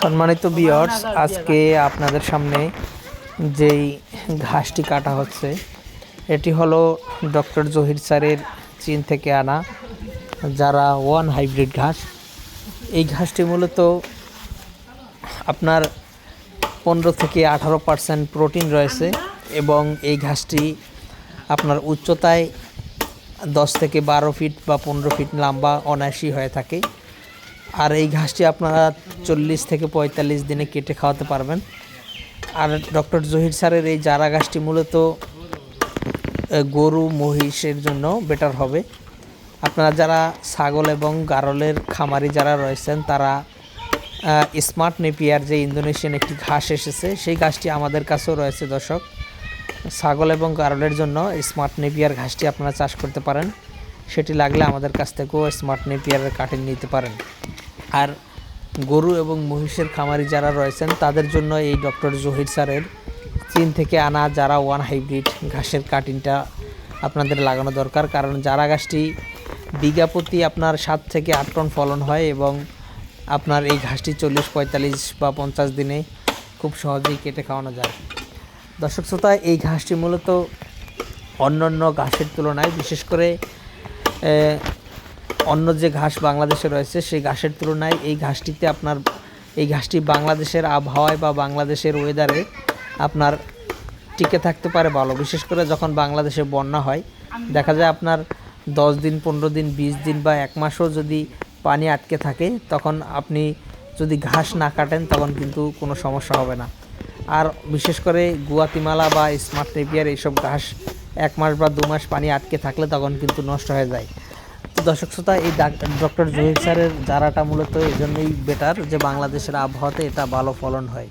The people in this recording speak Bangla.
সম্মানিত বিয়ার্স আজকে আপনাদের সামনে যেই ঘাসটি কাটা হচ্ছে, এটি হলো ডক্টর জহির স্যারের চীন থেকে আনা যারা ওয়ান হাইব্রিড ঘাস। এই ঘাসটি মূলত আপনার পনেরো থেকে আঠারো পার্সেন্ট প্রোটিন রয়েছে এবং এই ঘাসটি আপনার উচ্চতায় দশ থেকে বারো ফিট বা পনেরো ফিট লম্বা অনায়াসই হয়ে থাকে। আর এই ঘাসটি আপনারা চল্লিশ থেকে পঁয়তাল্লিশ দিনে কেটে খাওয়াতে পারবেন। আর ডক্টর জহির স্যারের এই জারা ঘাসটি মূলত গরু, মহিষের জন্য বেটার হবে। আপনারা যারা ছাগল এবং গারলের খামারি যারা রয়েছেন, তারা স্মার্ট নেপিয়ার যে ইন্দোনেশিয়ান একটি ঘাস এসেছে, সেই ঘাসটি আমাদের কাছেও রয়েছে দর্শক। ছাগল এবং গারলের জন্য স্মার্ট নেপিয়ার ঘাসটি আপনারা চাষ করতে পারেন। সেটি লাগলে আমাদের কাছ থেকেও স্মার্ট নেপিয়ারের কাটিং নিতে পারেন। আর গরু এবং মহিষের খামারি যারা রয়েছেন, তাদের জন্য এই ডক্টর জহির স্যারের চীন থেকে আনা যারা ওয়ান হাইব্রিড ঘাসের কাটিংটা আপনাদের লাগানো দরকার। কারণ যারা গাছটি বিঘা প্রতি আপনার সাত থেকে আট টন ফলন হয় এবং আপনার এই ঘাসটি চল্লিশ, পঁয়তাল্লিশ বা পঞ্চাশ দিনে খুব সহজেই কেটে খাওয়ানো যায়। দর্শক শ্রোতা, এই ঘাসটি মূলত অন্যান্য ঘাসের তুলনায়, বিশেষ করে অন্য যে ঘাস বাংলাদেশে রয়েছে, সেই ঘাসের তুলনায় এই ঘাসটিতে আপনার, এই ঘাসটি বাংলাদেশের আবহাওয়ায় বা বাংলাদেশের ওয়েদারে আপনার টিকে থাকতে পারে ভালো। বিশেষ করে যখন বাংলাদেশে বন্যা হয়, দেখা যায় আপনার দশ দিন, পনেরো দিন, বিশ দিন বা এক মাসও যদি পানি আটকে থাকে, তখন আপনি যদি ঘাস না কাটেন, তখন কিন্তু কোনো সমস্যা হবে না। আর বিশেষ করে গুয়াতিমালা বা স্মার্ট নেপিয়ার এইসব ঘাস এক মাস বা দু মাস পানি আটকে থাকলে তখন কিন্তু নষ্ট হয়ে যায়। দর্শক শ্রোতা, এই ডক্টর জহির স্যারের জারাটা মূলত এই জন্যই বেটার যে বাংলাদেশের আবহাওয়াতে এটা ভালো ফলন হয়।